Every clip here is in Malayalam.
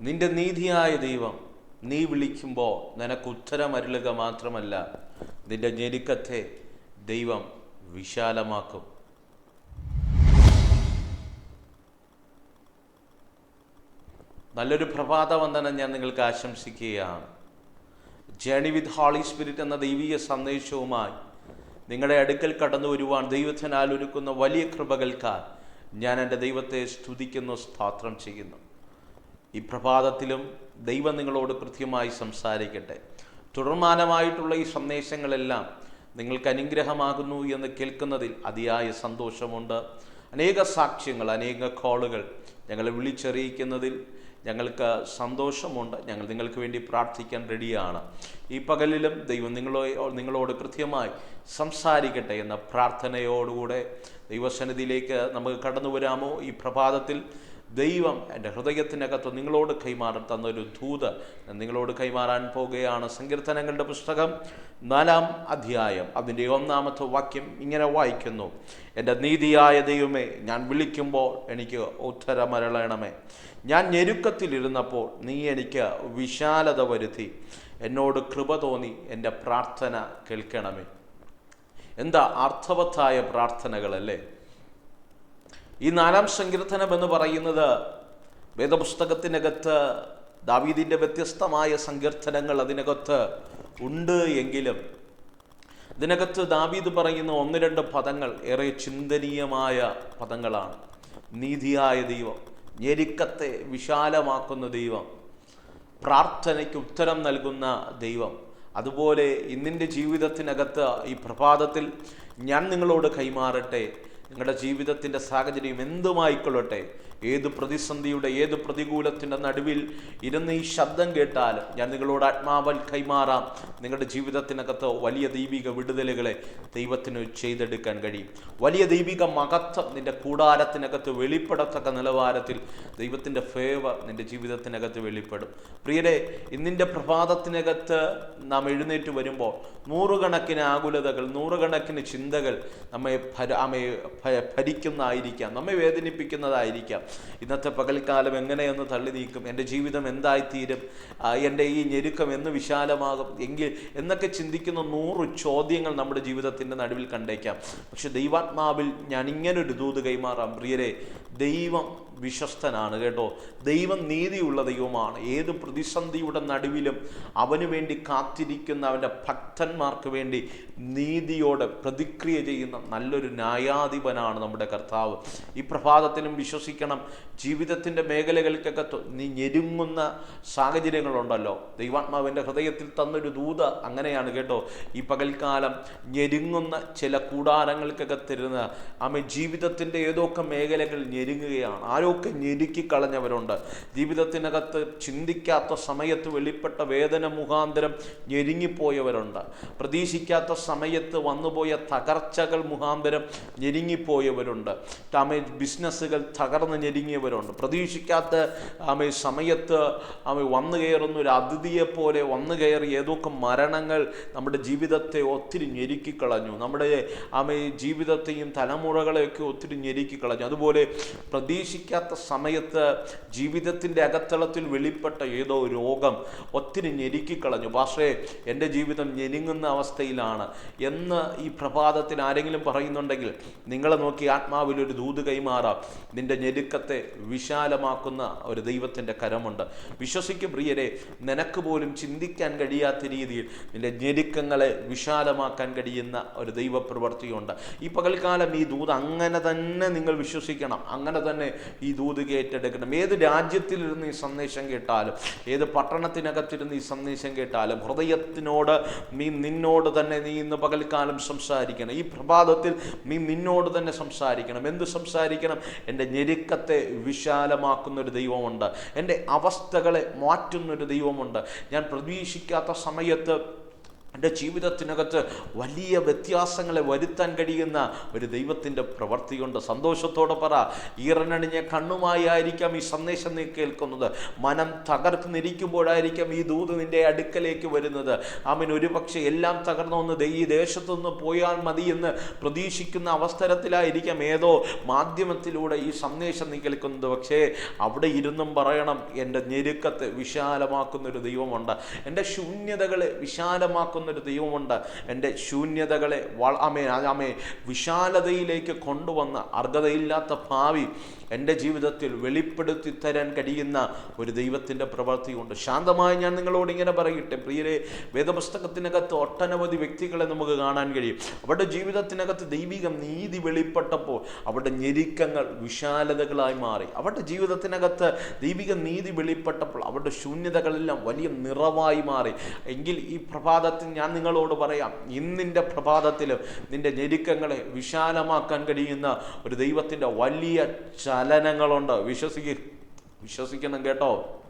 നിന്റെ നീതിയായ ദൈവം നീ വിളിക്കുമ്പോൾ നിനക്ക് ഉത്തരമരുളുക മാത്രമല്ല നിന്റെ ഞെരുക്കത്തെ ദൈവം വിശാലമാക്കും. നല്ലൊരു പ്രഭാത വന്ദനം ഞാൻ നിങ്ങൾക്ക് ആശംസിക്കുകയാണ്. ജേണി വിത്ത് ഹോളി സ്പിരിറ്റ് എന്ന ദൈവീയ സന്ദേശവുമായി നിങ്ങളുടെ അടുക്കൽ കടന്നു വരുവാൻ ദൈവത്തിനാൽ ഒരുക്കുന്ന വലിയ കൃപകൾക്കാൽ ഞാൻ എന്റെ ദൈവത്തെ സ്തുതിക്കുന്നു സ്തോത്രം ചെയ്യുന്നു. ഈ പ്രഭാതത്തിലും ദൈവം നിങ്ങളോട് കൃത്യമായി സംസാരിക്കട്ടെ. തുടർമാനമായിട്ടുള്ള ഈ സന്ദേശങ്ങളെല്ലാം നിങ്ങൾക്ക് അനുഗ്രഹമാകുന്നു എന്ന് കേൾക്കുന്നതിൽ അതിയായ സന്തോഷമുണ്ട്. അനേക സാക്ഷ്യങ്ങൾ അനേക കോളുകൾ ഞങ്ങളെ വിളിച്ചറിയിക്കുന്നതിൽ ഞങ്ങൾക്ക് സന്തോഷമുണ്ട്. ഞങ്ങൾ നിങ്ങൾക്ക് വേണ്ടി പ്രാർത്ഥിക്കാൻ റെഡിയാണ്. ഈ പകലിലും ദൈവം നിങ്ങളോ നിങ്ങളോട് കൃത്യമായി സംസാരിക്കട്ടെ എന്ന പ്രാർത്ഥനയോടുകൂടെ ദൈവസന്നിധിയിലേക്ക് നമുക്ക് കടന്നു വരാമോ? ഈ പ്രഭാതത്തിൽ ദൈവം എന്റെ ഹൃദയത്തിനകത്ത് നിങ്ങളോട് കൈമാറാൻ തന്നൊരു ദൂത് നിങ്ങളോട് കൈമാറാൻ പോകുകയാണ്. സങ്കീർത്തനങ്ങളുടെ പുസ്തകം നാലാം അധ്യായം അതിന്റെ ഒന്നാമത്തെ വാക്യം ഇങ്ങനെ വായിക്കുന്നു. എന്റെ നീതിയായ ദൈവമേ ഞാൻ വിളിക്കുമ്പോൾ എനിക്ക് ഉത്തരമരളണമേ. ഞാൻ ഞെരുക്കത്തിലിരുന്നപ്പോൾ നീ എനിക്ക് വിശാലത വരുത്തി. എന്നോട് കൃപ തോന്നി എന്റെ പ്രാർത്ഥന കേൾക്കണമേ. എന്താ അർത്ഥവത്തായ പ്രാർത്ഥനകളല്ലേ? ഈ നാലാം സങ്കീർത്തനം എന്ന് പറയുന്നത് വേദപുസ്തകത്തിനകത്ത് ദാവീദിന്റെ വ്യത്യസ്തമായ സങ്കീർത്തനങ്ങൾ അതിനകത്ത് ഉണ്ട് എങ്കിലും ഇതിനകത്ത് ദാവീദ് പറയുന്ന ഒന്ന് രണ്ട് പദങ്ങൾ ഏറെ ചിന്തനീയമായ പദങ്ങളാണ്. നീതിയായ ദൈവം ഞെരുക്കത്തെ വിശാലമാക്കുന്ന ദൈവം പ്രാർത്ഥനയ്ക്ക് ഉത്തരം നൽകുന്ന ദൈവം. അതുപോലെ ഇന്നിന്റെ ജീവിതത്തിനകത്ത് ഈ പ്രഭാതത്തിൽ ഞാൻ നിങ്ങളോട് കൈമാറട്ടെ നിങ്ങളുടെ ജീവിതത്തിന്റെ സാഹചര്യം എന്തുമായിക്കൊള്ളട്ടെ? ഏത് പ്രതിസന്ധിയുടെ ഏത് പ്രതികൂലത്തിന്റെ നടുവിൽ ഇരുന്ന് ഈ ശബ്ദം കേട്ടാൽ ഞാൻ നിങ്ങളോട് ആത്മാവൽ കൈമാറാം. നിങ്ങളുടെ ജീവിതത്തിനകത്ത് വലിയ ദൈവിക വിടുതലുകളെ ദൈവത്തിന് ചെയ്തെടുക്കാൻ കഴിയും. വലിയ ദൈവിക മഹത്വം നിന്റെ കൂടാരത്തിനകത്ത് വെളിപ്പെടത്തക്ക നിലവാരത്തിൽ ദൈവത്തിന്റെ ഫേവർ നിന്റെ ജീവിതത്തിനകത്ത് വെളിപ്പെടും. പ്രിയരെ ഇന്നിന്റെ പ്രഭാതത്തിനകത്ത് നാം എഴുന്നേറ്റ് വരുമ്പോൾ നൂറുകണക്കിന് ആകുലതകൾ നൂറുകണക്കിന് ചിന്തകൾ നമ്മെ നമ്മെ ഭരിക്കുന്നതായിരിക്കാം നമ്മെ വേദനിപ്പിക്കുന്നതായിരിക്കാം. ഇന്നത്തെ പകൽക്കാലം എങ്ങനെയെന്ന് തള്ളി നീക്കും? എന്റെ ജീവിതം എന്തായിത്തീരും? എന്റെ ഈ ഞെരുക്കം എന്ന് വിശാലമാകും. എങ്കിൽ എന്നൊക്കെ ചിന്തിക്കുന്ന നൂറ് ചോദ്യങ്ങൾ നമ്മുടെ ജീവിതത്തിന്റെ നടുവിൽ കണ്ടേക്കാം. പക്ഷെ ദൈവാത്മാവിൽ ഞാൻ ഇങ്ങനൊരു ദൂത് കൈമാറാം. പ്രിയരെ ദൈവം വിശ്വസ്തനാണ് കേട്ടോ. ദൈവം നീതിയുള്ള ദൈവമാണ്. ഏത് പ്രതിസന്ധിയുടെ നടുവിലും അവന് വേണ്ടി കാത്തിരിക്കുന്ന അവന്റെ ഭക്തന്മാർക്ക് വേണ്ടി നീതിയോടെ പ്രതിക്രിയ ചെയ്യുന്ന നല്ലൊരു ന്യായാധിപനാണ് നമ്മുടെ കർത്താവ്. ഈ പ്രഭാതത്തിലും വിശ്വസിക്കണം. ജീവിതത്തിന്റെ മേഖലകൾക്കൊക്കെ നീ ഞെരുങ്ങുന്ന സാഹചര്യങ്ങളുണ്ടല്ലോ. ദൈവാത്മാവിന്റെ ഹൃദയത്തിൽ തന്നൊരു ദൂത അങ്ങനെയാണ് കേട്ടോ. ഈ പകൽക്കാലം ഞെരുങ്ങുന്ന ചില കൂടാരങ്ങൾക്കൊക്കെ തരുന്ന ആമ ജീവിതത്തിന്റെ ഏതൊക്കെ മേഖലകൾ ഞെരുങ്ങുകയാണ്. ആരൊക്കെ ഞെരുക്കി കളഞ്ഞവരുണ്ട്. ജീവിതത്തിനകത്ത് ചിന്തിക്കാത്ത സമയത്ത് വെളിപ്പെട്ട വേദന മുഖാന്തരം ഞെരുങ്ങിപ്പോയവരുണ്ട്. പ്രതീക്ഷിക്കാത്ത സമയത്ത് വന്നുപോയ തകർച്ചകൾ മുഖാന്തരം ഞെരുങ്ങിപ്പോയവരുണ്ട്. ആമേ ബിസിനസ്സുകൾ തകർന്ന് ഞെരുങ്ങിയവരുണ്ട്. പ്രതീക്ഷിക്കാത്ത ആമേ സമയത്ത് ആമേ വന്നു കയറുന്ന ഒരു അതിഥിയെപ്പോലെ വന്നു കയറി ഏതൊക്കെ മരണങ്ങൾ നമ്മുടെ ജീവിതത്തെ ഒത്തിരി ഞെരുക്കിക്കളഞ്ഞു നമ്മുടെ ആമേ ജീവിതത്തെയും തലമുറകളെയൊക്കെ ഒത്തിരി ഞെരുക്കിക്കളഞ്ഞു അതുപോലെ പ്രതീക്ഷിക്കാത്ത സമയത്ത് ജീവിതത്തിന്റെ അകത്തളത്തിൽ വെളിപ്പെട്ട ഏതോ രോഗം ഒത്തിരി ഞെരുക്കിക്കളഞ്ഞു. പക്ഷേ എന്റെ ജീവിതം ഞെരുങ്ങുന്ന അവസ്ഥയിലാണ് എന്ന് ഈ പ്രഭാതത്തിന് ആരെങ്കിലും പറയുന്നുണ്ടെങ്കിൽ നിങ്ങളെ നോക്കി ആത്മാവിൽ ഒരു ദൂത് കൈമാറാം. നിന്റെ ഞെരുക്കത്തെ വിശാലമാക്കുന്ന ഒരു ദൈവത്തിന്റെ കരമുണ്ട്. വിശ്വസിക്കും പ്രിയരെ നിനക്ക് പോലും ചിന്തിക്കാൻ കഴിയാത്ത രീതിയിൽ നിന്റെ ഞെരുക്കങ്ങളെ വിശാലമാക്കാൻ കഴിയുന്ന ഒരു ദൈവപ്രവർത്തിയുണ്ട് ഈ പകൽക്കാലം ഈ ദൂത് അങ്ങനെ തന്നെ നിങ്ങൾ വിശ്വസിക്കണം. അങ്ങനെ തന്നെ ഈ ദൂത് ഏറ്റെടുക്കണം ഏത് രാജ്യത്തിലിരുന്ന് ഈ സന്ദേശം കേട്ടാലും ഏത് പട്ടണത്തിനകത്തിരുന്ന് ഈ സന്ദേശം കേട്ടാലും ഹൃദയത്തിനോട് നീ നിന്നോട് തന്നെ നീ ഇന്ന് പകൽക്കാലം സംസാരിക്കണം. ഈ പ്രഭാതത്തിൽ നീ നിന്നോട് തന്നെ സംസാരിക്കണം. എന്ത് സംസാരിക്കണം? എന്റെ ഞെരുക്കത്തെ വിശാലമാക്കുന്ന ഒരു ദൈവമുണ്ട്. എന്റെ അവസ്ഥകളെ മാറ്റുന്നൊരു ദൈവമുണ്ട്. ഞാൻ പ്രതീക്ഷിക്കാത്ത സമയത്ത് എന്റെ ജീവിതത്തിനകത്ത് വലിയ വ്യത്യാസങ്ങളെ വരുത്താൻ കഴിയുന്ന ഒരു ദൈവത്തിന്റെ പ്രവൃത്തിയുണ്ട് സന്തോഷത്തോടെ പറ. ഈറനണിഞ്ഞ കണ്ണുമായി ആയിരിക്കാം ഈ സന്ദേശം നീ കേൾക്കുന്നത്. മനം തകർന്നിരിക്കുമ്പോഴായിരിക്കാം ഈ ദൂത് നിന്റെ അടുക്കലേക്ക് വരുന്നത്. അവൻ ഒരുപക്ഷെ എല്ലാം തകർന്നൊന്ന് ഈ ദേശത്തുനിന്ന് പോയാൽ മതിയെന്ന് പ്രതീക്ഷിക്കുന്ന അവസരത്തിലായിരിക്കാം ഏതോ മാധ്യമത്തിലൂടെ ഈ സന്ദേശം നീ കേൾക്കുന്നത്. പക്ഷേ അവിടെ ഇരുന്നും പറയണം എന്റെ ഞെരുക്കത്തെ വിശാലമാക്കുന്നൊരു ദൈവമുണ്ട്. എന്റെ ശൂന്യതകളെ വിശാലമാക്കുന്നൊരു ദൈവമുണ്ട്. എന്റെ ശൂന്യതകളെ വള അമേ അമേ വിശാലതയിലേക്ക് കൊണ്ടുവന്ന അർഹതയില്ലാത്ത ഭാവി എന്റെ ജീവിതത്തിൽ വെളിപ്പെടുത്തി തരാൻ കഴിയുന്ന ഒരു ദൈവത്തിന്റെ പ്രവൃത്തിയുണ്ട്. ശാന്തമായി ഞാൻ നിങ്ങളോട് ഇങ്ങനെ പറയട്ടെ. പ്രിയരെ വേദപുസ്തകത്തിനകത്ത് ഒട്ടനവധി വ്യക്തികളെ നമുക്ക് കാണാൻ കഴിയും. അവരുടെ ജീവിതത്തിനകത്ത് ദൈവിക നീതി വെളിപ്പെട്ടപ്പോൾ അവരുടെ ഞെരുക്കങ്ങൾ വിശാലതകളായി മാറി. അവരുടെ ജീവിതത്തിനകത്ത് ദൈവിക നീതി വെളിപ്പെട്ടപ്പോൾ അവരുടെ ശൂന്യതകളെല്ലാം വലിയ നിറവായി മാറി. എങ്കിൽ ഈ പ്രഭാതത്തിൽ ഞാൻ നിങ്ങളോട് പറയാം ഇന്നിന്റെ പ്രഭാതത്തിൽ നിന്റെ ഞെരുക്കങ്ങളെ വിശാലമാക്കാൻ കഴിയുന്ന ഒരു ദൈവത്തിന്റെ വലിയ ചലനങ്ങളുണ്ട്. വിശ്വസിക്ക വിശ്വസിക്കണം കേട്ടോ.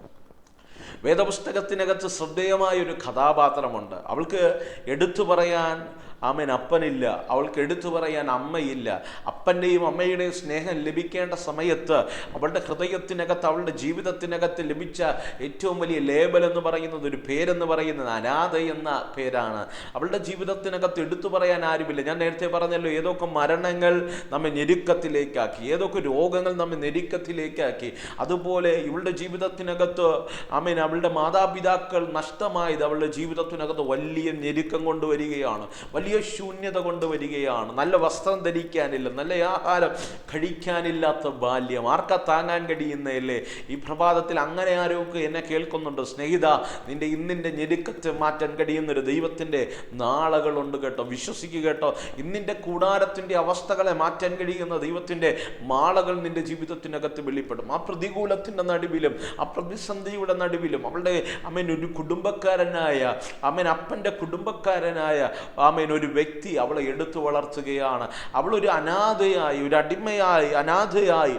വേദപുസ്തകത്തിനകത്ത് ശ്രദ്ധേയമായ ഒരു കഥാപാത്രമുണ്ട്. അവൾക്ക് എടുത്തു പറയാൻ ആമൻ അപ്പനില്ല അവൾക്ക് എടുത്തു പറയാൻ അമ്മയില്ല. അപ്പന്റെയും അമ്മയുടെയും സ്നേഹം ലഭിക്കേണ്ട സമയത്ത് അവളുടെ ഹൃദയത്തിനകത്ത് അവളുടെ ജീവിതത്തിനകത്ത് ലഭിച്ച ഏറ്റവും വലിയ ലേബൽ എന്ന് പറയുന്നത് ഒരു പേരെന്ന് പറയുന്നത് അനാഥ എന്ന പേരാണ്. അവളുടെ ജീവിതത്തിനകത്ത് എടുത്തു പറയാൻ ആരുമില്ല. ഞാൻ നേരത്തെ പറഞ്ഞല്ലോ ഏതൊക്കെ മരണങ്ങൾ നമ്മെ ഞെരുക്കത്തിലേക്കാക്കി ഏതൊക്കെ രോഗങ്ങൾ നമ്മെ ഞെരുക്കത്തിലേക്കാക്കി. അതുപോലെ ഇവളുടെ ജീവിതത്തിനകത്ത് ആമേൻ അവളുടെ മാതാപിതാക്കൾ നഷ്ടമായത് അവളുടെ ജീവിതത്തിനകത്ത് വലിയ ഞെരുക്കം കൊണ്ടുവരികയാണ്. വലിയ ശൂന്യത കൊണ്ടുവരികയാണ് നല്ല വസ്ത്രം ധരിക്കാനില്ല നല്ല ആഹാരം കഴിക്കാനില്ലാത്ത ബാല്യം. ആർക്കാ താങ്ങാൻ കഴിയുന്നതല്ലേ? ഈ പ്രഭാതത്തിൽ അങ്ങനെ ആരോക്ക് എന്നെ കേൾക്കുന്നുണ്ട്? സ്നേഹിത നിന്റെ ഇന്നിന്റെ ഞെരുക്കത്തെ മാറ്റാൻ കഴിയുന്നൊരു ദൈവത്തിന്റെ നാളകളുണ്ട് കേട്ടോ. വിശ്വസിക്കുക കേട്ടോ. ഇന്നിന്റെ കൂടാരത്തിന്റെ അവസ്ഥകളെ മാറ്റാൻ കഴിയുന്ന ദൈവത്തിന്റെ മാളകൾ നിന്റെ ജീവിതത്തിനകത്ത് വെളിപ്പെടും. ആ പ്രതികൂലത്തിന്റെ നടുവിലും ആ പ്രതിസന്ധിയുടെ നടുവിലും അവളുടെ അമ്മൻ ഒരു കുടുംബക്കാരനായ അമ്മൻ അപ്പന്റെ കുടുംബക്കാരനായ ആമേൻ ഒരു വ്യക്തി അവളെ എടുത്തു വളർത്തുകയാണ്. അവളൊരു അനാഥയായി ഒരു അടിമയായി അനാഥയായി.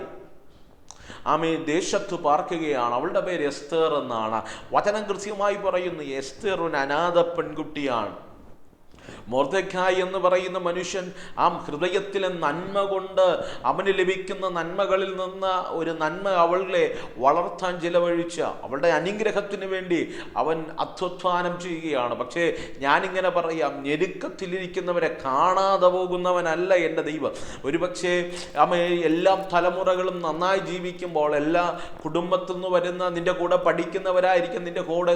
ആമേ ദേശത്ത് പാർക്കുകയാണ്. അവളുടെ പേര് എസ്തേർ എന്നാണ്. വചനം കൃത്യമായി പറയുന്നു എസ്തേർ ഒരു അനാഥ പെൺകുട്ടിയാണ്. മോർദക്കായ് എന്ന് പറയുന്ന മനുഷ്യൻ ആ ഹൃദയത്തിലെ നന്മ കൊണ്ട് അവന് ലഭിക്കുന്ന നന്മകളിൽ നിന്ന് ഒരു നന്മ അവളെ വളർത്താൻ ചിലവഴിച്ച അവളുടെ അനുഗ്രഹത്തിന് വേണ്ടി അവൻ അധ്വാനം ചെയ്യുകയാണ്. പക്ഷേ ഞാനിങ്ങനെ പറയാം ഞെരുക്കത്തിലിരിക്കുന്നവരെ കാണാതെ പോകുന്നവനല്ല എന്റെ ദൈവം. ഒരുപക്ഷെ അവ എല്ലാ തലമുറകളും നന്നായി ജീവിക്കുമ്പോൾ എല്ലാ കുടുംബത്തിൽ നിന്ന് വരുന്ന നിന്റെ കൂടെ പഠിക്കുന്നവരായിരിക്കും നിന്റെ കൂടെ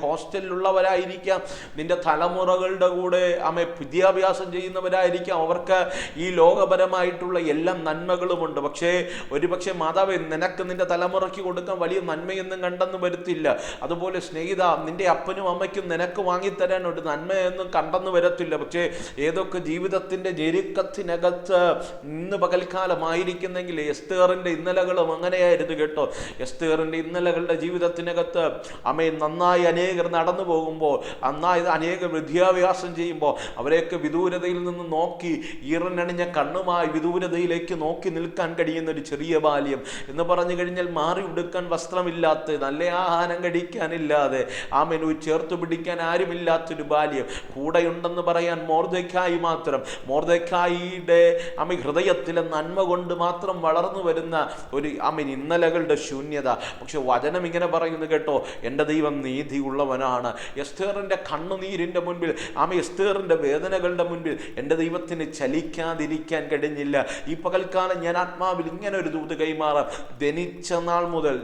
ഹോസ്റ്റലിലുള്ളവരായിരിക്കാം നിന്റെ തലമുറകളുടെ കൂടെ അമ്മ വിദ്യാഭ്യാസം ചെയ്യുന്നവരായിരിക്കാം. അവർക്ക് ഈ ലോകപരമായിട്ടുള്ള എല്ലാ നന്മകളുമുണ്ട്. പക്ഷേ ഒരുപക്ഷെ മാതാവ് നിനക്ക് നിന്റെ തലമുറയ്ക്ക് കൊടുക്കാൻ വലിയ നന്മയൊന്നും കണ്ടെന്ന് വരുത്തില്ല. അതുപോലെ സ്നേഹിത നിന്റെ അപ്പനും അമ്മയ്ക്കും നിനക്ക് വാങ്ങിത്തരാൻ ഒരു നന്മയൊന്നും കണ്ടെന്ന് വരത്തില്ല. പക്ഷേ ഏതൊക്കെ ജീവിതത്തിന്റെ ഞെരുക്കത്തിനകത്ത് ഇന്ന് പകൽക്കാലമായിരിക്കുന്നെങ്കിൽ എസ്തേറിന്റെ ഇന്നലകളും അങ്ങനെയായിരുന്നു കേട്ടോ. എസ്തേറിന്റെ ഇന്നലകളുടെ ജീവിതത്തിനകത്ത് അമ്മയെ നന്നായി അനേകർ നടന്നു പോകുമ്പോൾ നന്നായി അനേകർ വിദ്യാഭ്യാസം ചെയ്യുമ്പോൾ അവരെയൊക്കെ വിദൂരതയിൽ നിന്ന് നോക്കി ഈറനണിഞ്ഞ കണ്ണുമായി വിദൂരതയിലേക്ക് നോക്കി നിൽക്കാൻ കഴിയുന്ന ഒരു ചെറിയ ബാല്യം എന്ന് പറഞ്ഞു കഴിഞ്ഞാൽ മാറി ഉടുക്കാൻ വസ്ത്രമില്ലാത്ത നല്ല ആഹാരം കഴിക്കാനില്ലാതെ ആ മെനു ചേർത്ത് പിടിക്കാൻ ആരുമില്ലാത്തൊരു ബാല്യം. കൂടെയുണ്ടെന്ന് പറയാൻ മോർദക്കായി മാത്രം. മോർദക്കായിയുടെ അമ്മ ഹൃദയത്തിലെ നന്മ കൊണ്ട് മാത്രം വളർന്നു വരുന്ന ഒരു അമ്മ ഇന്നലകളുടെ ശൂന്യത. പക്ഷെ വചനം ഇങ്ങനെ പറയുന്നു കേട്ടോ എന്റെ ദൈവം നീതിയുള്ളവനാണ്. എസ്തേറിന്റെ കണ്ണുനീരിന്റെ മുൻപിൽ ആമ എസ്തേറിന്റെ വേദനകളുടെ മുൻപിൽ എന്റെ ദൈവത്തിന് ചലിക്കാതിരിക്കാൻ കഴിഞ്ഞില്ല. ഈ പകൽക്കാലം ഞാൻ ആത്മാവിൽ ഇങ്ങനെ ഒരു ദൂത് കൈമാറാം. ജനിച്ച നാൾ മുതൽ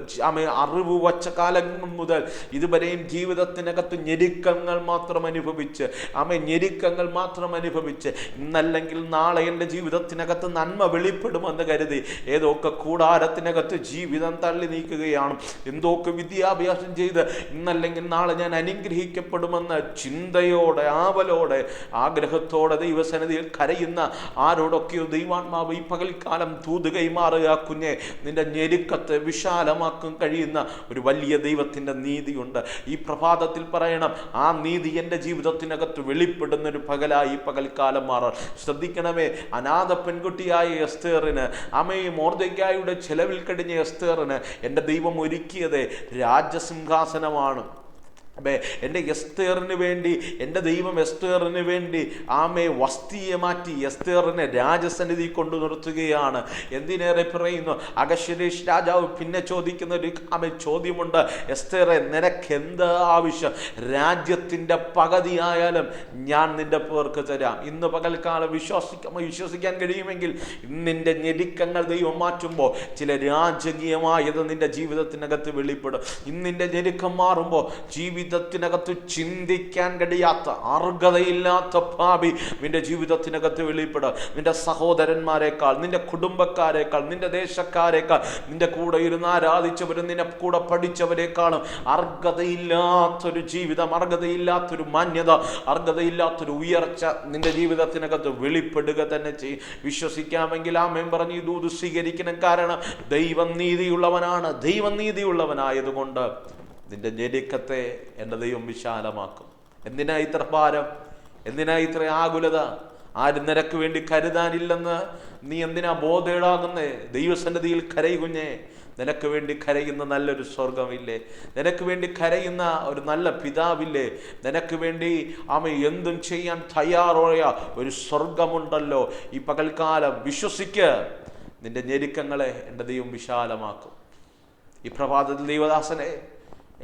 അറിവ് വച്ച കാലം മുതൽ ഇതുവരെയും ജീവിതത്തിനകത്ത് ഞെരുക്കങ്ങൾ മാത്രം അനുഭവിച്ച് ആമേ ഞെരുക്കങ്ങൾ മാത്രം അനുഭവിച്ച് ഇന്നല്ലെങ്കിൽ നാളെ എന്റെ ജീവിതത്തിനകത്ത് നന്മ വെളിപ്പെടുമെന്ന് കരുതി ഏതൊക്കെ കൂടാരത്തിനകത്ത് ജീവിതം തള്ളി നീക്കുകയാണ്. എന്തൊക്കെ വിദ്യാഭ്യാസം ചെയ്ത് ഇന്നല്ലെങ്കിൽ നാളെ ഞാൻ അനുഗ്രഹിക്കപ്പെടുമെന്ന ചിന്തയോടെ ആവലോടെ ആഗ്രഹത്തോടെ ദൈവസന്നിധിയിൽ കരയുന്ന ആരോടൊക്കെയോ ദൈവാത്മാവ് ഈ പകൽക്കാലം തൂത് കൈമാറുക കുഞ്ഞെ. നിന്റെ ഞെരുക്കത്തെ വിശാലമാക്കാൻ കഴിയുന്ന ഒരു വലിയ ദൈവത്തിന്റെ നീതിയുണ്ട്. ഈ പ്രഭാതത്തിൽ പറയണം ആ നീതി എന്റെ ജീവിതത്തിനകത്ത് വെളിപ്പെടുന്ന ഒരു പകലായി ഈ പകൽക്കാലം മാറാൻ. ശ്രദ്ധിക്കണമേ അനാഥ പെൺകുട്ടിയായ എസ്തേറിന് അമ്മയെ മോർദയ്ക്കായുടെ ചെലവിൽ കടിഞ്ഞ എസ്തേറിന് എന്റെ ദൈവം ഒരുക്കിയത് രാജസിംഹാസനമാണ്. എന്റെ എസ്തേറിന് വേണ്ടി എന്റെ ദൈവം എസ്തേറിന് വേണ്ടി ആമയെ വസ്തിയെ മാറ്റി എസ്തേറിനെ രാജസന്നിധി കൊണ്ടു നിർത്തുകയാണ്. എന്തിനേറെ പറയുന്നു? അകശരീഷ് രാജാവ് പിന്നെ ചോദിക്കുന്ന ഒരു ആമെ ചോദ്യമുണ്ട്. എസ്തേറെ നിനക്ക് എന്ത് ആവശ്യം? രാജ്യത്തിന്റെ പകുതിയായാലും ഞാൻ നിന്റെ പേർക്ക് തരാം. ഇന്ന് പകൽക്കാലം വിശ്വസിക്കാൻ വിശ്വസിക്കാൻ കഴിയുമെങ്കിൽ നിന്റെ ഞെരുക്കങ്ങൾ ദൈവം മാറ്റുമ്പോൾ ചില രാജകീയമായത് നിന്റെ ജീവിതത്തിനകത്ത് വെളിപ്പെടും. ഇന്നിന്റെ ഞെരുക്കം മാറുമ്പോൾ ജീവിതത്തിനകത്ത് ചിന്തിക്കാൻ കഴിയാത്ത അർഹതയില്ലാത്ത ഭാവി നിന്റെ ജീവിതത്തിനകത്ത് വെളിപ്പെടുക നിന്റെ സഹോദരന്മാരെക്കാൾ നിന്റെ കുടുംബക്കാരെക്കാൾ നിന്റെ ദേശക്കാരെക്കാൾ നിന്റെ കൂടെ ഇരുന്ന് ആരാധിച്ചവരും നിന്റെ കൂടെ പഠിച്ചവരെക്കാളും അർഹതയില്ലാത്തൊരു ജീവിതം അർഹതയില്ലാത്തൊരു മാന്യത അർഹതയില്ലാത്തൊരു ഉയർച്ച നിന്റെ ജീവിതത്തിനകത്ത് വെളിപ്പെടുക തന്നെ ചെയ്യും. വിശ്വസിക്കാമെങ്കിൽ ആ മെമ്പറിന് ഈ ദൂത് സ്വീകരിക്കണം. കാരണം ദൈവം നീതിയുള്ളവനാണ്. ദൈവം നീതിയുള്ളവനായതുകൊണ്ട് നിന്റെ ഞെരുക്കത്തെ എന്റെ ദൈവം വിശാലമാക്കും. എന്തിനാ ഇത്ര ഭാരം? എന്തിനാ ഇത്ര ആകുലത? ആരും നിനക്ക് വേണ്ടി കരുതാനില്ലെന്ന് നീ എന്തിനാ ബോധേടാകുന്നേ? ദൈവസന്നിധിയിൽ കരയുകുഞ്ഞേ നിനക്ക് വേണ്ടി കരയുന്ന നല്ലൊരു സ്വർഗമില്ലേ നിനക്ക് വേണ്ടി കരയുന്ന ഒരു നല്ല പിതാവില്ലേ? നിനക്ക് വേണ്ടി അമ്മ എന്തും ചെയ്യാൻ തയ്യാറായ ഒരു സ്വർഗമുണ്ടല്ലോ ഈ പകൽക്കാലം വിശ്വസിക്ക്. നിന്റെ ഞെരുക്കങ്ങളെ എന്റെ ദൈവം വിശാലമാക്കും. ഈ പ്രഭാതത്തിൽ ദൈവദാസനെ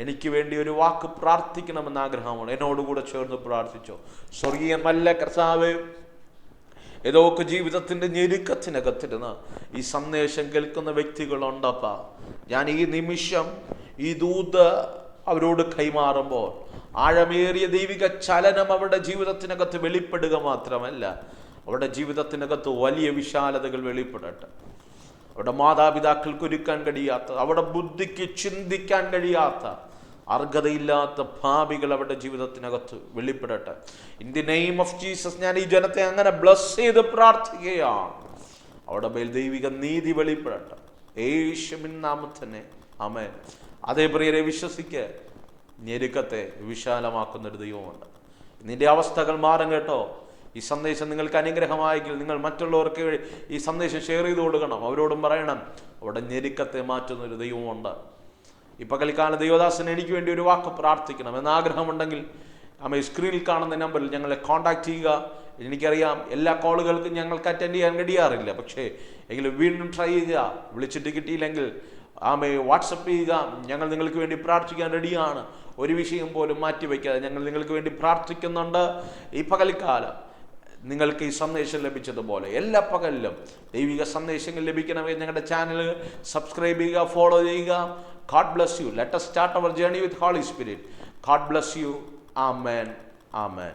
എനിക്ക് വേണ്ടി ഒരു വാക്ക് പ്രാർത്ഥിക്കണമെന്ന് ആഗ്രഹമാണ്. എന്നോടുകൂടെ ചേർന്ന് പ്രാർത്ഥിച്ചോ. സ്വർഗീയ നല്ല കർത്താവ് ഏതൊക്കെ ജീവിതത്തിന്റെ ഞെരുക്കത്തിനകത്തിരുന്ന് ഈ സന്ദേശം കേൾക്കുന്ന വ്യക്തികളുണ്ടപ്പ. ഞാൻ ഈ നിമിഷം ഈ ദൂത് അവരോട് കൈമാറുമ്പോൾ ആഴമേറിയ ദൈവിക ചലനം അവരുടെ ജീവിതത്തിനകത്ത് വെളിപ്പെടുക മാത്രമല്ല അവരുടെ ജീവിതത്തിനകത്ത് വലിയ വിശാലതകൾ വെളിപ്പെടട്ടെ. അവരുടെ മാതാപിതാക്കൾക്ക് ഒരുക്കാൻ കഴിയാത്ത അവരുടെ ബുദ്ധിക്ക് ചിന്തിക്കാൻ കഴിയാത്ത അർഹതയില്ലാത്ത ഭാവികൾ അവരുടെ ജീവിതത്തിനകത്ത് വെളിപ്പെടട്ടെ. In the name of Jesus ഞാൻ ഈ ജനത്തെ അങ്ങനെ ബ്ലസ് ചെയ്ത് പ്രാർത്ഥിക്കുകയാണ്. അവിടെ മേൽ ദൈവിക നീതി വെളിപ്പെടട്ടെ. യേശുവിൻ നാമത്തന്നെ. ആമേൻ. അതേ പ്രിയരെ വിശ്വസിക്ക്. ഞെരുക്കത്തെ വിശാലമാക്കുന്ന ഒരു ദൈവമുണ്ട്. നിന്റെ അവസ്ഥകൾ മാറും കേട്ടോ. ഈ സന്ദേശം നിങ്ങൾക്ക് അനുഗ്രഹമായെങ്കിൽ നിങ്ങൾ മറ്റുള്ളവർക്ക് ഈ സന്ദേശം ഷെയർ ചെയ്ത് കൊടുക്കണം. അവരോടും പറയണം അവിടെ ഞെരുക്കത്തെ മാറ്റുന്ന ഒരു ദൈവമുണ്ട്. ഈ പകൽക്കാല ദൈവദാസൻ എനിക്ക് വേണ്ടി ഒരു വാക്ക് പ്രാർത്ഥിക്കണം എന്ന ആഗ്രഹമുണ്ടെങ്കിൽ അമ്മ സ്ക്രീനിൽ കാണുന്ന നമ്പറിൽ ഞങ്ങളെ കോൺടാക്ട് ചെയ്യുക. എനിക്കറിയാം എല്ലാ കോളുകൾക്കും ഞങ്ങൾക്ക് അറ്റൻഡ് ചെയ്യാൻ കഴിയാറില്ല. പക്ഷേ എങ്കിലും വീണ്ടും ട്രൈ ചെയ്യുക. വിളിച്ചിട്ട് കിട്ടിയില്ലെങ്കിൽ ആമയെ വാട്സപ്പ് ചെയ്യുക. ഞങ്ങൾ നിങ്ങൾക്ക് വേണ്ടി പ്രാർത്ഥിക്കാൻ റെഡിയാണ് ഒരു വിഷയം പോലും മാറ്റിവെക്കാതെ ഞങ്ങൾ നിങ്ങൾക്ക് വേണ്ടി പ്രാർത്ഥിക്കുന്നുണ്ട്. ഈ പകൽക്കാലം നിങ്ങൾക്ക് ഈ സന്ദേശം ലഭിച്ചതുപോലെ എല്ലാ പകലിലും ദൈവിക സന്ദേശങ്ങൾ ലഭിക്കണമെങ്കിൽ ഞങ്ങളുടെ ചാനൽ സബ്സ്ക്രൈബ് ചെയ്യുക ഫോളോ ചെയ്യുക. God bless you. Let us start our journey with Holy Spirit. God bless you. Amen. Amen.